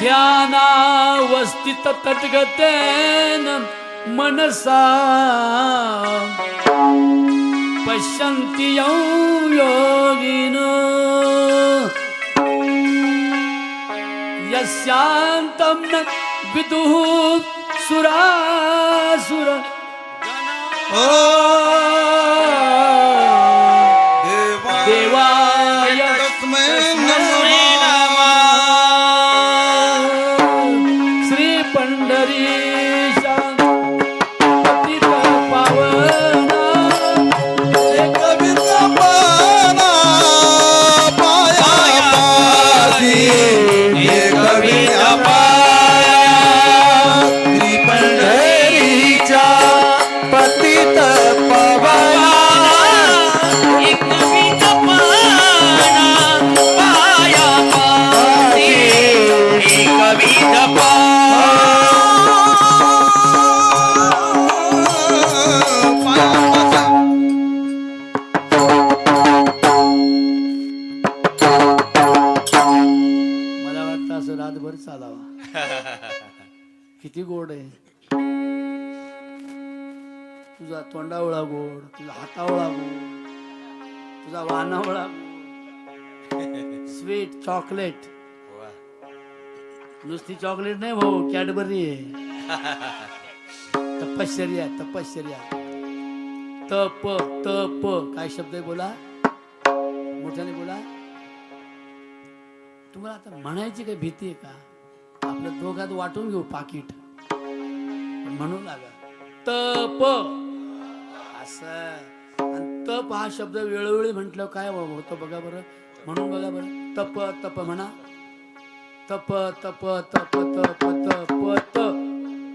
ಧ್ಯಾನಾವಸ್ಥಿತ ತದ್ಗತೇನ ಮನಸ ಪಶ್ಯಂತಿ ಯಂ ಯೋಗಿನೋ ಯಸ್ಯಾಂತಂ ನ ವಿದುಃ ಸುರಾಸುರ ಓ चॉकलेट. नुसती चॉकलेट नाही भाऊ कॅडबरी आहे. तपश्चर्या तपश्चर्या. तप तप. काय शब्द आहे बोला? मोठ्याने बोला. तुम्हाला आता म्हणायची काही भीती आहे का? आपल्या दोघात वाटून घेऊ पाकिट. म्हणू लागा. तप. असं. आणि तप हा शब्द वेळोवेळी म्हटलं काय होतं बघा बरं. म्हणून बघा बरं. तप तप म्हणा. तप तप तप तप तप त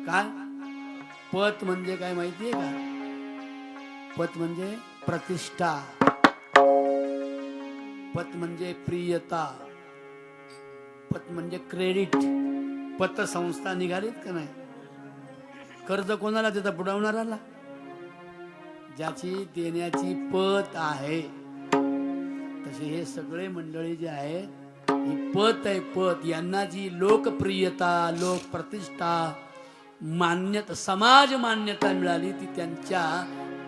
काय? पत म्हणजे काय माहितीये का? पत म्हणजे प्रतिष्ठा. पत म्हणजे प्रियता. पत म्हणजे क्रेडिट. पत संस्था निघालीत का नाही? कर्ज कोणाला देता? बुडवणाराला ज्याची देण्याची पत आहे. तसे हे सगळे मंडळी जे आहेत ही पत आहे पत. यांना जी लोकप्रियता लोक प्रतिष्ठा मान्यता समाज मान्यता मिळाली ती त्यांच्या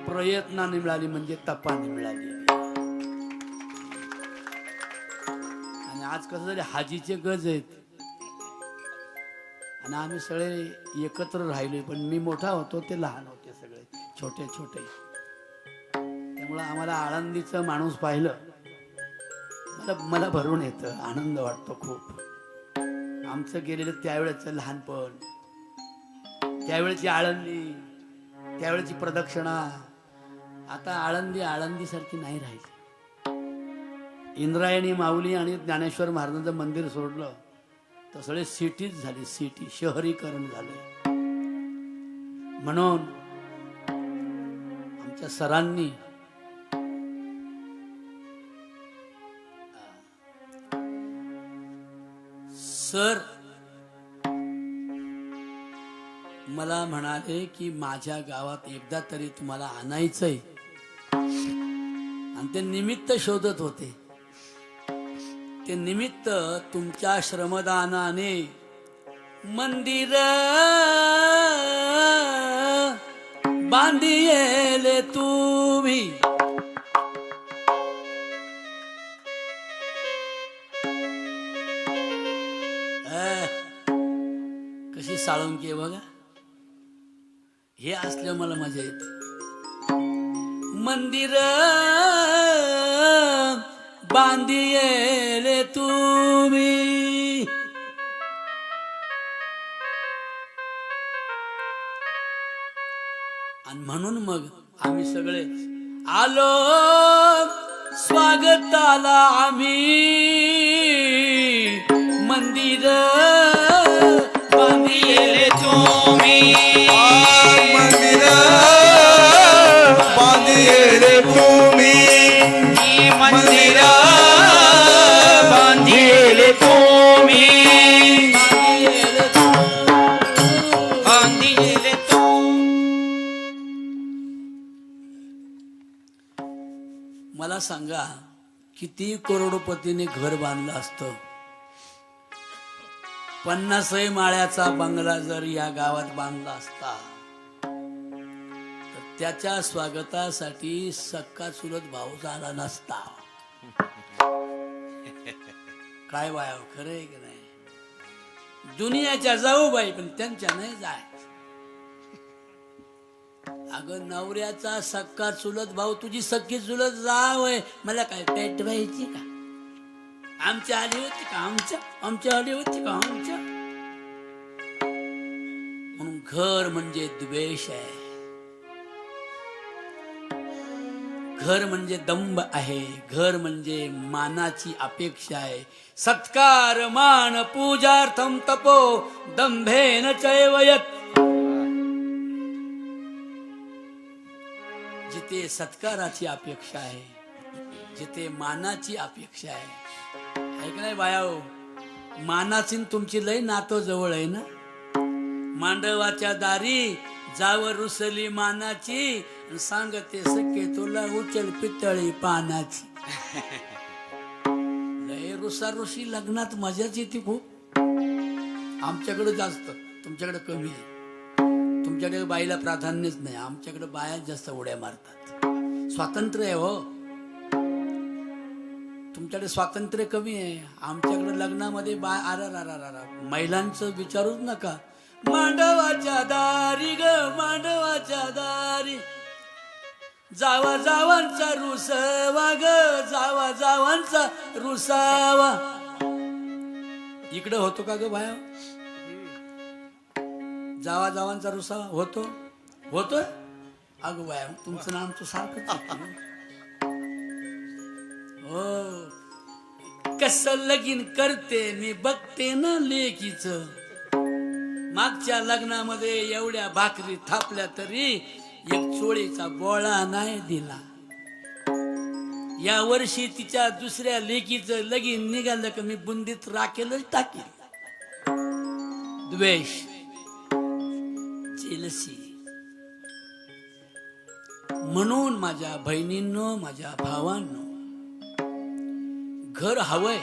प्रयत्नाने मिळाली म्हणजे तपाने मिळाली. आणि आज कसं झाले हाजीचे गज आहेत. आणि आम्ही सगळे एकत्र राहिलोय पण मी मोठा होतो ते लहान होते सगळे छोटे छोटे त्यामुळं आम्हाला आळंदीचं माणूस पाहिलं. मतलब मला भरून येतं आनंद वाटतो खूप. आमचं गेलेलं त्यावेळेचं लहानपण त्यावेळेची आळंदी त्यावेळेची प्रदक्षिणा आता आळंदी आळंदीसारखी नाही राहिली. इंद्रायणी माऊली आणि ज्ञानेश्वर महाराजांचं मंदिर सोडलं तर सगळे सिटीच झाली सिटी शहरीकरण झालं. म्हणून आमच्या सरांनी सर मला म्हणाले की माझ्या गावात एकदा तरी तुम्हाला आणायचंय. आणि ते निमित्त शोधत होते. ते निमित्त तुमच्या श्रमदानाने मंदिर बांधिले तुम्ही. आहे बघा. हे असल्या मला मजा येते. मंदिर बांधिले तुम्ही. आणि म्हणून मग आम्ही सगळे आलो. स्वागताला आम्ही. मला सांगा किती करोडपतीने घर बांधलं असतं? पन्नासही माळ्याचा बंगला जर या गावात बांधला असता तर त्याच्या स्वागतासाठी सक्का चुलत भाऊ झाला नसता. काय वाया खरं आहे की नाही? दुनियाच्या जाऊ बाई पण त्यांच्या नाही जाय अगं नवऱ्याचा सक्का चुलत भाऊ तुझी सख्खी चुलत जाव आहे मला काय पेट व्हायची का? आमच्या आली होती का? आमच्या आमच्या आली होती का? आमच्या? म्हणून घर म्हणजे द्वेष आहे. घर म्हणजे दंभ आहे. घर म्हणजे मानाची अपेक्षा आहे. सत्कार मान पूजार्थम तपो दंभेन चैवयत. जिथे सत्काराची अपेक्षा आहे जिथे मानाची अपेक्षा आहे ऐक नाही बायाओ मानाची तुमची लय नातं जवळ आहे ना? मांडवाच्या दारी जाव रुसली मानाची सांगते सखे तुला उचल पितळी पानाची. लय रुसा रुसी लग्नात मजाच येते खूप. आमच्याकडे जास्त तुमच्याकडे कमी आहे. तुमच्याकडे बाईला प्राधान्यच नाही आमच्याकडे बाया जास्त उड्या मारतात. स्वातंत्र्य आहे हो. तुमच्याकडे स्वातंत्र्य कमी आहे. आमच्याकडे लग्नामध्ये बाय अरा रा रा रा महिलांचं विचारूच नका. मांडवाच्या दारी ग मांडवाच्या दारी. जावा जावांचा रुसवा ग जावा जावांचा रुसावा. इकडे होतो का ग बाया जावा जावांचा रुसावा होतो? होतोय? अगं बाया तुमचं नाम आमचं सारखं हो. कस लगीन करते मी बघते ना लेकीच. मागच्या लग्नामध्ये एवढ्या भाकरी थापल्या तरी एक चोळीचा बोळा नाही दिला. या वर्षी तिच्या दुसऱ्या लेकीचं लगीन निघालं का मी बुंदीत राखेलच टाकेल. द्वेष जेलसी म्हणून माझ्या बहिणींनो माझ्या भावांनो घर हवंय.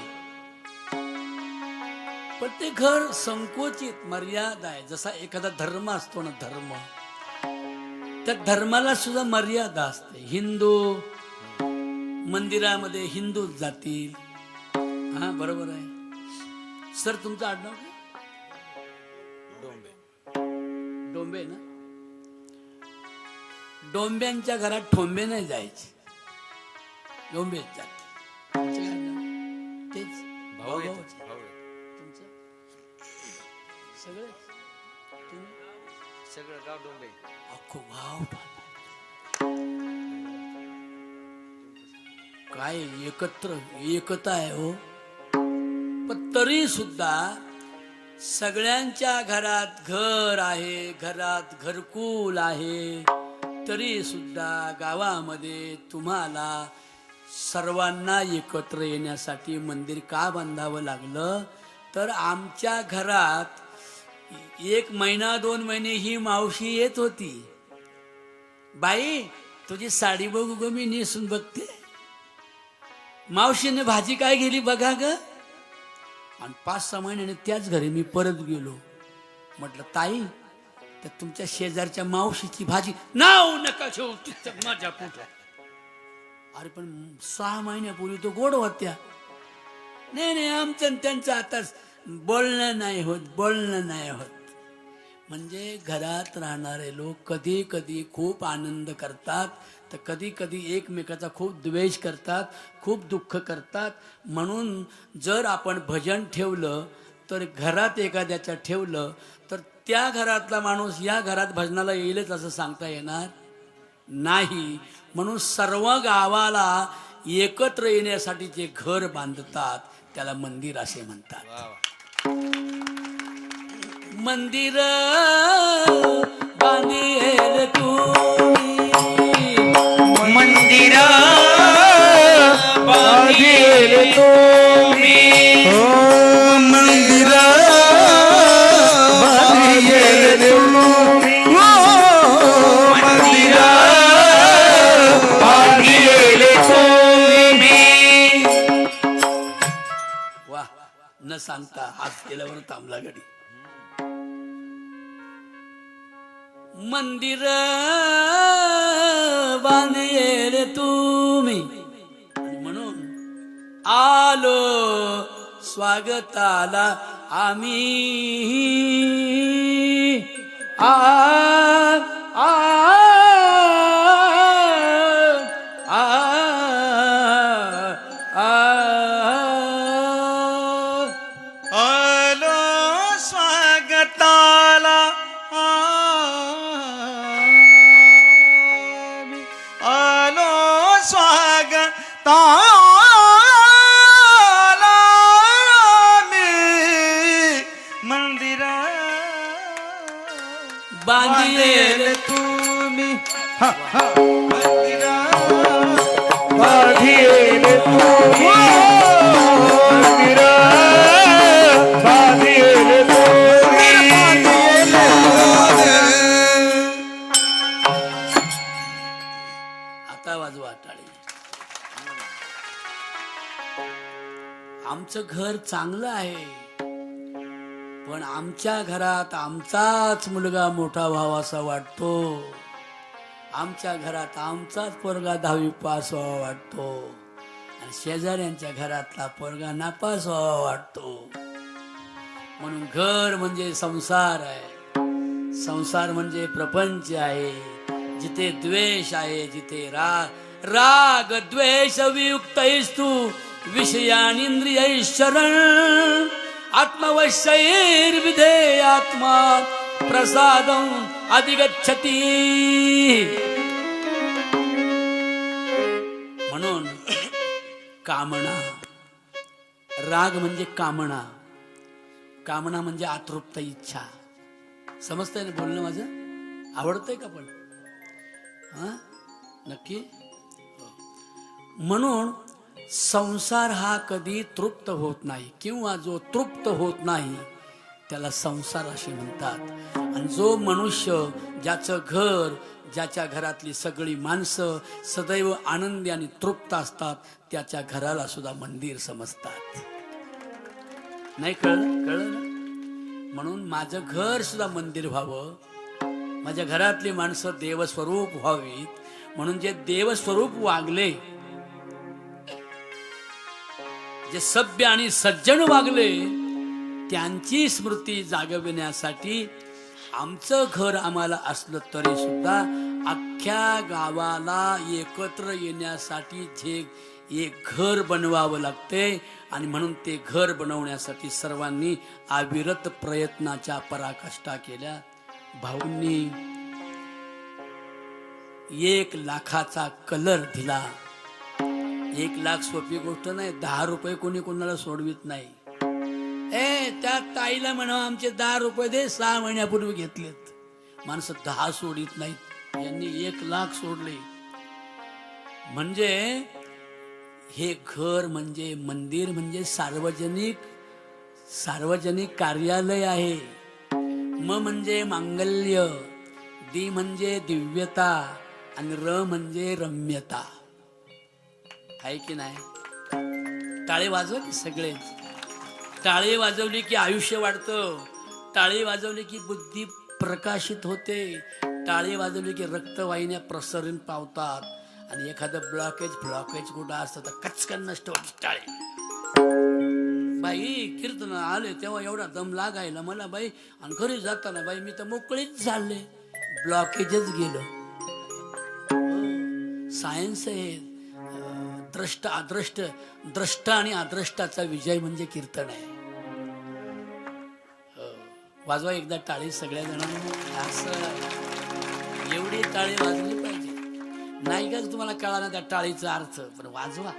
पण ते घर संकोचित मर्यादा आहे. जसा एखादा धर्म असतो ना धर्म त्या धर्माला सुद्धा मर्यादा असते. हिंदू मंदिरामध्ये हिंदू जातील. हा बरोबर आहे. सर तुमचं आडनाव काय? डोंबे. ना? डोंब्यांच्या घरात ठोंबे नाही जायचे. डोंबे जाते सगळे? तुम्ही? सगळं गाव डोंबे. अख्खो गाव काय एकत्र एकता आहे हो. पण तरी सुद्धा सगळ्यांच्या घरात घर आहे घरात घरकुल आहे. तरी सुद्धा गावामध्ये तुम्हाला सर्वांना एकत्र येण्यासाठी मंदिर का बांधावं लागलं? तर आमच्या घरात एक महिना दोन महिने ही मावशी येत होती. बाई तुझी साडी बघू ग मी नेसून बघते. मावशीने भाजी काय गेली बघा ग? आणि पाच सहा महिन्याने त्याच घरी मी परत गेलो. म्हटलं ताई तर तुमच्या शेजारच्या मावशीची भाजी नाव नका ठेवू तिथं माझ्या पोटात अरे पण सहा महिन्यापूर्वी तो गोड होत्या. नाही नाही आमचं त्यांचं आता बोलणं नाही होत बोलणं नाही होत. म्हणजे घरात राहणारे लोक कधी कधी खूप आनंद करतात तर कधी कधी एकमेकाचा खूप द्वेष करतात खूप दुःख करतात. म्हणून जर आपण भजन ठेवलं तर घरात एखाद्याच्या ठेवलं तर त्या घरातला माणूस या घरात भजनाला येईलच असं सांगता येणार नाही. म्हणून सर्व गावाला एकत्र येण्यासाठी जे घर बांधतात त्याला मंदिर असे म्हणतात. वा वा मंदिर बांधेल तुम्ही। मंदिर बांधेल तुम्ही. म्हणून आलो स्वागताला आम्ही. आ आ आ स्वागताला आम्ही. मंदिरा बांधेल तुम्ही. मंदिरा बांधेल तुम्ही आमचं घर चांगलं आहे. पण आमच्या घरात आमचाच मुलगा मोठा व्हावासा वाटतो. आमच्या घरात आमचाच पोरगा दहावी पास व्हावा वाटतो. आणि शेजाऱ्यांच्या घरातला पोरगा नापास व्हावा वाटतो. म्हणून घर म्हणजे संसार आहे. संसार म्हणजे प्रपंच आहे. जिथे द्वेष आहे जिथे राग राग द्वेष वियुक्त तू. विषयानिंद्रिय शरण आत्मवशैर्विधे आत्मा अधिगच्छती। म्हणून कामना राग म्हणजे कामना कामना म्हणजे आतृप्त इच्छा. समजतंय ना बोलणं माझं? आवडतंय का पण? हा? नक्की? म्हणून संसार हा कधी तृप्त होत नाही किंवा जो तृप्त होत नाही त्याला संसार असे म्हणतात. आणि जो मनुष्य ज्याचं घर ज्याच्या घरातली सगळी माणसं सदैव आनंदी आणि तृप्त असतात त्याच्या घराला सुद्धा मंदिर समजतात. नाही कळलं कळलं म्हणून माझं घर सुद्धा मंदिर व्हावं. माझ्या घरातली माणसं देवस्वरूप व्हावीत. म्हणून जे देवस्वरूप वागले जे सभ्य आणि सज्जन वागले त्यांची स्मृती जागविण्यासाठी आमचं घर आम्हाला असलं तरी सुद्धा अख्ख्या गावाला एकत्र येण्यासाठी जे एक घर बनवावं लागते आणि म्हणून ते घर बनवण्यासाठी सर्वांनी अविरत प्रयत्नाच्या पराकाष्ठा केल्या. भाऊंनी एक लाखाचा कलर दिला. एक लाख सोपी गोष्ट नाही दहा रुपये कोणी कोणाला सोडवित नाही. ए त्या ताईला म्हणा आमचे दहा रुपये दे सहा महिन्यापूर्वी घेतलेत. माणसं दहा सोडित नाहीत यांनी एक लाख सोडले. म्हणजे हे घर म्हणजे मंदिर म्हणजे सार्वजनिक सार्वजनिक कार्यालय आहे. म म्हणजे मांगल्य दी म्हणजे दिव्यता आणि र म्हणजे रम्यता. आहे की नाही? टाळे वाजव की सगळे? टाळे वाजवली की आयुष्य वाढतं. टाळे वाजवली की बुद्धी प्रकाशित होते. टाळे वाजवली की रक्तवाहिन्या प्रसरण पावतात. आणि एखादं ब्लॉकेज ब्लॉकेज कुठं असतं तर कचकन नष्ट होते टाळे. बाई कीर्तन आले तेव्हा एवढा दम लागायला मला बाई. आणि घरी जाताना बाई मी तर मोकळीच झाले. ब्लॉकेजच गेलो. सायन्स आहे. द्रष्ट अद्रष्ट द्रष्ट आणि अद्रष्टाचा विजय म्हणजे कीर्तन आहे. वाजवा एकदा टाळी सगळ्या जणांना असं एवढी टाळी वाजली पाहिजे. नाही का तुम्हाला कळा त्या टाळीचा अर्थ पण वाजवा.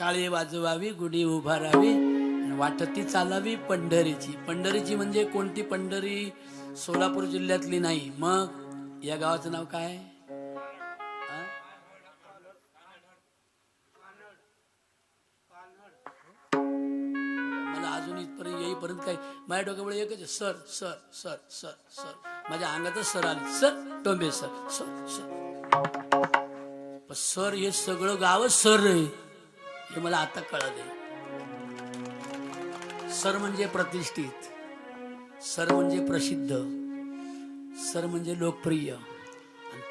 टाळी वाजवावी गुढी उभारावी वाटती चालावी पंढरीची. पंढरीची म्हणजे कोणती पंढरी? सोलापूर जिल्ह्यातली नाही. मग या गावाचं नाव काय? परत काय माझ्या डोक्यामुळे एकच sir sir sir sir sir. माझ्या अंगातच सर आले. Sir Tombe sir sir sir. Sir हे सगळं गावच सर आहे. हे मला आता कळालंय. सर म्हणजे प्रतिष्ठित. सर म्हणजे प्रसिद्ध. सर म्हणजे लोकप्रिय.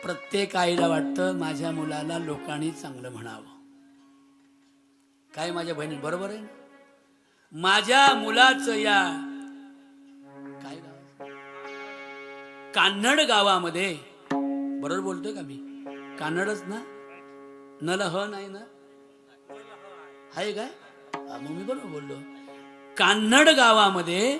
प्रत्येक आईला वाटतं माझ्या मुलाला लोकांनी चांगलं म्हणावं. काय माझ्या बहिणी बरोबर आहे? माझ्या मुलाचं या काय गाव? कान्नड गावामध्ये. बरोबर बोलतोय का मी? कान्नडच ना? नला ह नाही ना? आहे काय मग मी बरोबर बोललो. कान्नड गावामध्ये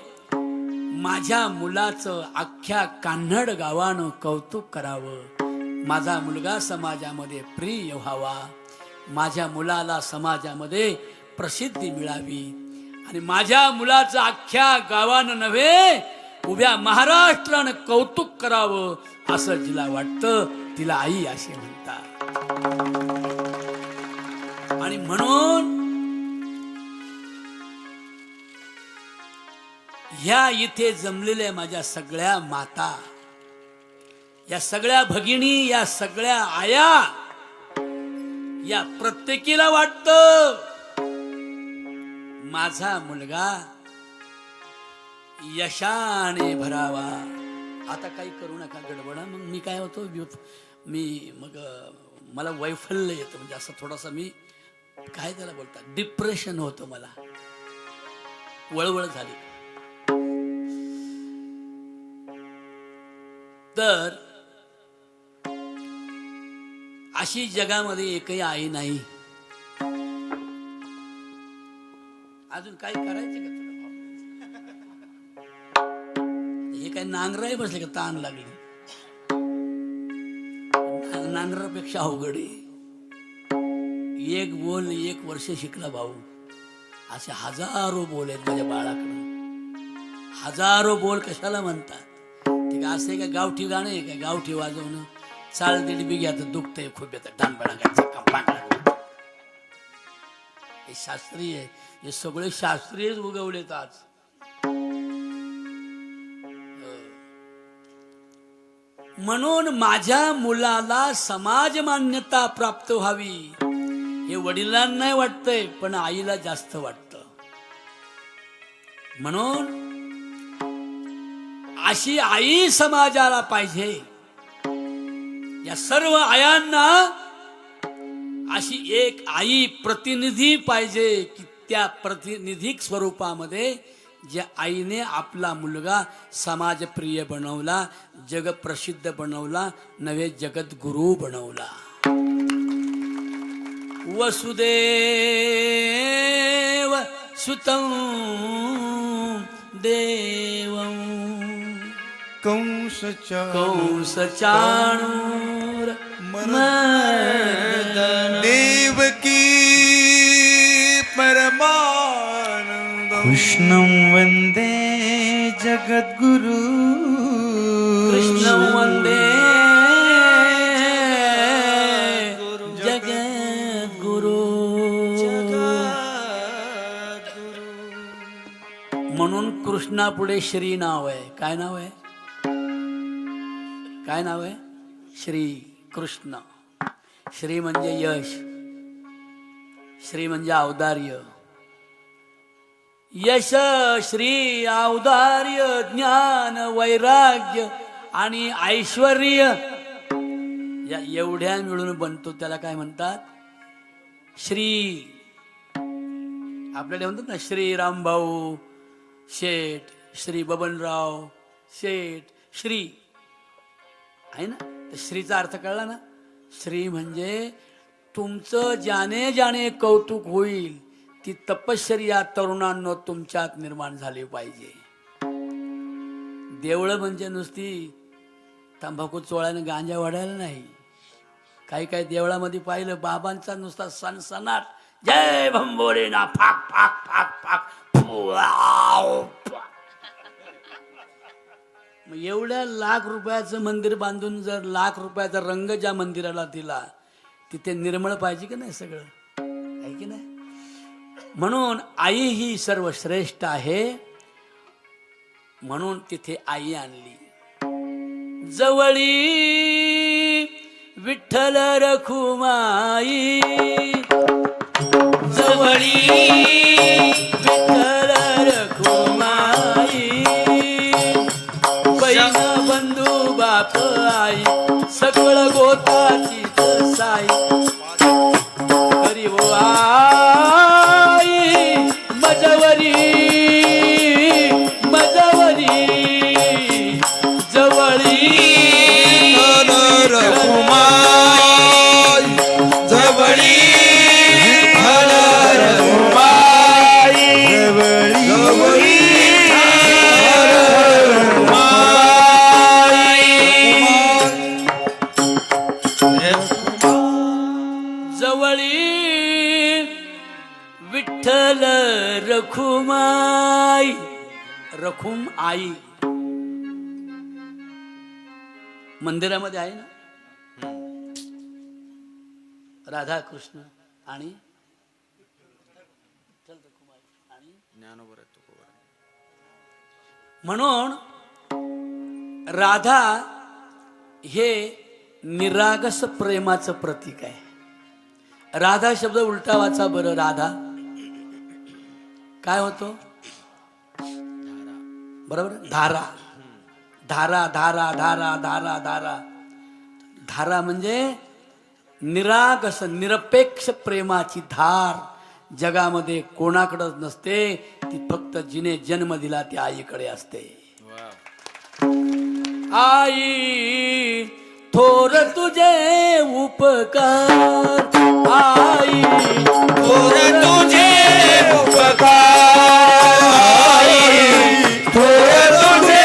माझ्या मुलाचं अख्ख्या कान्हड गावानं कौतुक करावं. माझा मुलगा समाजामध्ये प्रिय व्हावा. माझ्या मुलाला समाजामध्ये प्रसिद्धी मिळावी. आणि माझ्या मुलाचं अख्ख्या गावानं नव्हे उभ्या महाराष्ट्रानं कौतुक करावं असं जिला वाटतं तिला आई असे म्हणतात. आणि म्हणून ह्या इथे जमलेल्या माझ्या सगळ्या माता या सगळ्या भगिनी या सगळ्या आया या प्रत्येकीला वाटतं माझा मुलगा यशाने भरावा. आता काही करू नका गडबडा. मग मी काय होतो मी मग मला वैफल्य येतं. म्हणजे असं थोडासा मी काय त्याला बोलतात डिप्रेशन होतं मला. वळवळ झाली. तर अशी जगामध्ये एकही आई नाही. अजून काही करायचं का तुला हे काय नांगराय बसले का? ताण लागली. नांगरापेक्षा अवघड एक बोल एक वर्ष शिकला भाऊ. असे हजारो बोल आहेत माझ्या बाळाकडं हजारो बोल कशाला म्हणतात? ते का असं का गावठी गाणं आहे का? गावठी वाजवणं. चाल दीड बिघ्यात दुखतंय खूप येतं डांबडा हे शास्त्रीय आहे. हे सगळे शास्त्रीयच उगवलेत आज. म्हणून माझ्या मुलाला समाज मान्यता प्राप्त व्हावी हे वडिलांना नाही वाटतंय पण आईला जास्त वाटत. म्हणून अशी आई समाजाला पाहिजे. या सर्व आयांना अशी एक आई प्रतिनिधी पाहिजे की त्या प्रतिनिधिक स्वरूपामध्ये ज्या आईने आपला मुलगा समाजप्रिय बनवला जगप्रसिद्ध बनवला नव्हे जगद्गुरु बनवला. वसुदेव सुतं देवं। कंसच्या कंस चाणूर मर्दन देवकी परमानंद। कृष्णं वन्दे जगद्गुरु। कृष्ण वंदे जगद्गुरु। म्हणून कृष्णापुढे श्री नाव आहे. काय नाव आहे? काय नाव आहे? श्री कृष्ण. श्री म्हणजे यश श्री म्हणजे औदार्य. यश श्री औदार्य ज्ञान वैराग्य आणि ऐश्वर या एवढ्या मिळून बनतो त्याला काय म्हणतात? श्री. आपल्याला म्हणतात ना श्री रामभाऊ शेठ श्री बबनराव शेठ श्री. आहे ना? तर श्रीचा अर्थ कळला ना? श्री म्हणजे तुमचं ज्याने ज्याने कौतुक होईल ती तपश्चर्या तरुणांनो तुमच्यात निर्माण झाली पाहिजे देवळं म्हणजे नुसती तंबाखू चोळ्यानं गांजा वाढायला नाही काही काही देवळामध्ये पाहिलं बाबांचा नुसता सणसणाट जय भंबोरे ना फाक फाक फाक फाक फुआव. मग एवढ्या लाख रुपयाचं मंदिर बांधून जर लाख रुपयाचा रंग ज्या मंदिराला दिला तिथे निर्मळ पाहिजे की नाही सगळं? आहे की नाही? म्हणून आई ही सर्वश्रेष्ठ आहे. म्हणून तिथे आई आणली. जवळी विठ्ठल रखुमाई. जवळी बाप आई सकळ गोताची साई. हरी आई मजवरी मजवरी जवळी. मंदिरामध्ये आहे ना? राधा कृष्ण आणि म्हणून राधा हे निरागस प्रेमाचं प्रतीक आहे. राधा शब्द उलटा वाचा बरं राधा. काय होतो? बरोबर? धारा. धारा धारा धारा धारा धारा. धारा म्हणजे निरागस निरपेक्ष प्रेमाची धार. जगामध्ये कोणाकडच नसते ती फक्त जिने जन्म दिला त्या आईकडे असते. आई थोर तुझे उपकार. आई थोर तुझे उपकार. थोर तुझे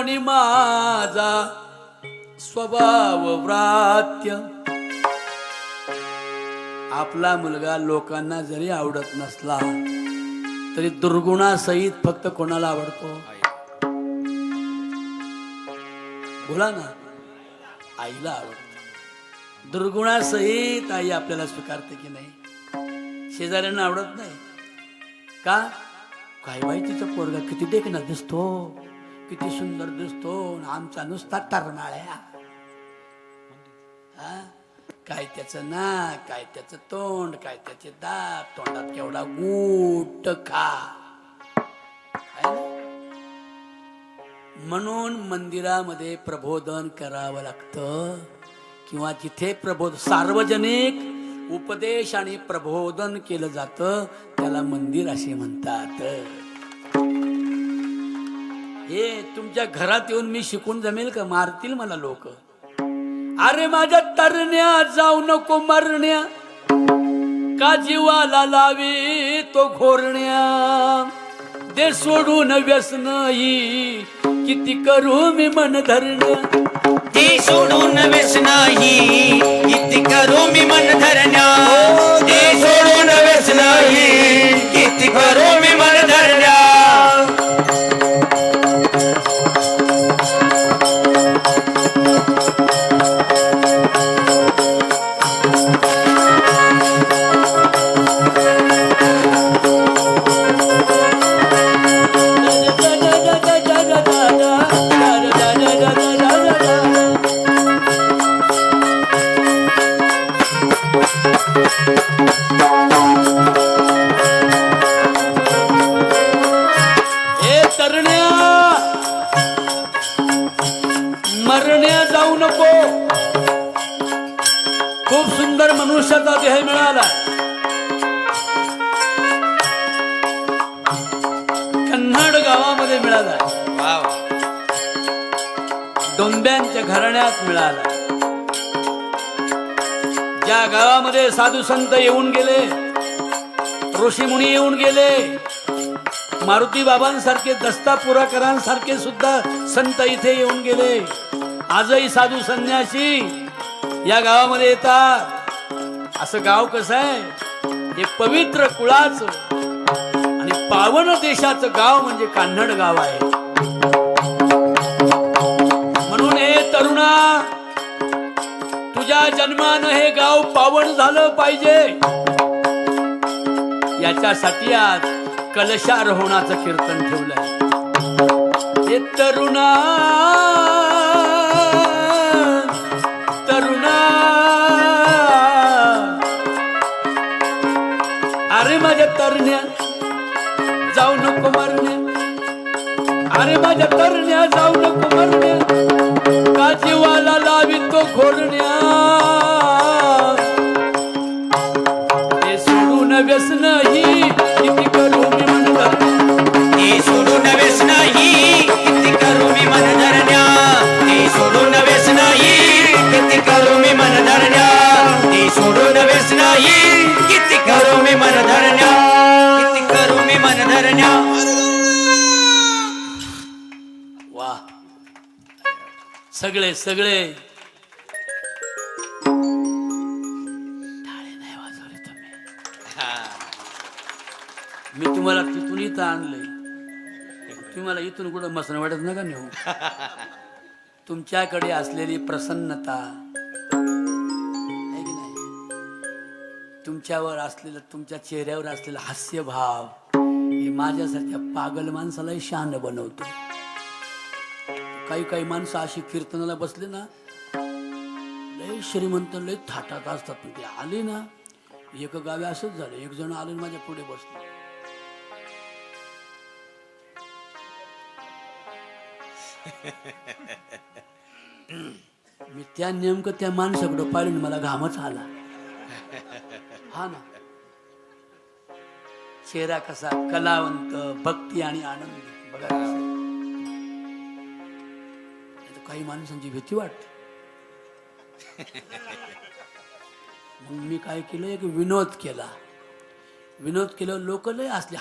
कोणी माझा स्वभाव व्रात्य? आपला मुलगा लोकांना जरी आवडत नसला तरी दुर्गुणासहित फक्त कोणाला आवडतो? बोला ना आईला आवडत. दुर्गुणासहित आई आपल्याला स्वीकारते की नाही? शेजाऱ्यांना आवडत नाही. का? काय बाई तिचा पोरगा किती देखना दिसतो? किती सुंदर दिसतो आमचा नुसता टरनाळ्या हा? काय त्याचं नाक काय त्याचं तोंड काय त्याचे दात तोंडात केवढा गुट खा. म्हणून मंदिरामध्ये प्रबोधन करावं लागतं किंवा जिथे प्रबोध सार्वजनिक उपदेश आणि प्रबोधन केलं जातं त्याला मंदिर असे म्हणतात. हे तुमच्या घरात येऊन मी शिकून जमेल का? मारतील मला लोक. अरे माझ्या तरण्या जाऊ नको मरण्या. का जीवाला लावी तो घोरण्या? दे सोडून व्यसन ही किती करू मी मन धरण्या? ते सोडून व्यसनाही किती करू मी मन धरण्या? ते सोडून व्यसनाही किती करू मरण्या जाऊ नको. खूप सुंदर मनुष्याचा देह मिळाला. कन्नड गावामध्ये मिळाला. डोंब्यांच्या घराण्यात मिळाला. या गावामध्ये साधू संत येऊन गेले ऋषीमुनी येऊन गेले मारुती बाबांसारखे दस्ता पुराकरांसारखे सुद्धा संत इथे येऊन गेले. आजही साधू संन्यासी या गावामध्ये येतात. असं गाव कसं आहे? हे पवित्र कुळाचं आणि पावन देशाचं गाव म्हणजे कान्हड गाव आहे. म्हणून हे तरुणा तुझ्या जन्मानं हे गाव पावन झालं पाहिजे. याच्यासाठी आज कलशारोहणाचं कीर्तन ठेवलंय. हे तरुणा तरुणा अरे माझ्या तरण्या जाऊ नको मरणे. सगळे सगळे. टाळे नाही वाजवले तुम्ही. मी तुम्हाला तिथून इथं आणलंय. तुम्हाला इथून कुठं मसन वाटत नका नेऊ. तुमच्याकडे असलेली प्रसन्नता आहे की नाही? तुमच्यावर असलेलं तुमच्या चेहऱ्यावर असलेला हास्यभाव हे माझ्यासारख्या पागल माणसालाही शान बनवतो. काही काही माणसं अशी कीर्तनाला बसले ना लय श्रीमंत लय थाटात असतात पण ते. आले ना एक गावी असंच झालं. एक जण आले माझ्या पुढे बसले. मी त्या नेमकं त्या माणसाकडं पाहिलं मला घामच आला. हा ना. चेहरा कसा कलावंत भक्ती आणि आनंद. बघा काही माणसांची भीती वाटते. मग मी काय केलं? एक विनोद केला. विनोद केल्यावर लोक लय हसले.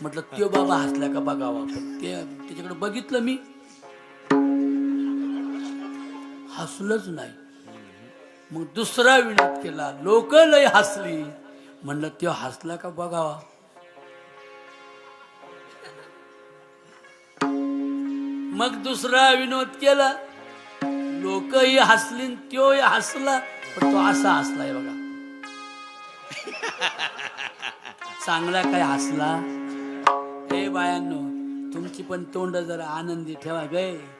म्हटलं त्यो बाबा हसला का बघावा हो. ते त्याच्याकडे बघितलं मी. हसलंच नाही. मग दुसरा विनोद केला. लोक लय हसली. म्हणलं त्यो हसला का बघावा हो. मग दुसरा विनोद केला. लोकही हसली न त्योही हसला पण तो असा हसलाय बघा. चांगला काय हसला? ए बायांनो तुमची पण तोंड जरा आनंदी ठेवा गे.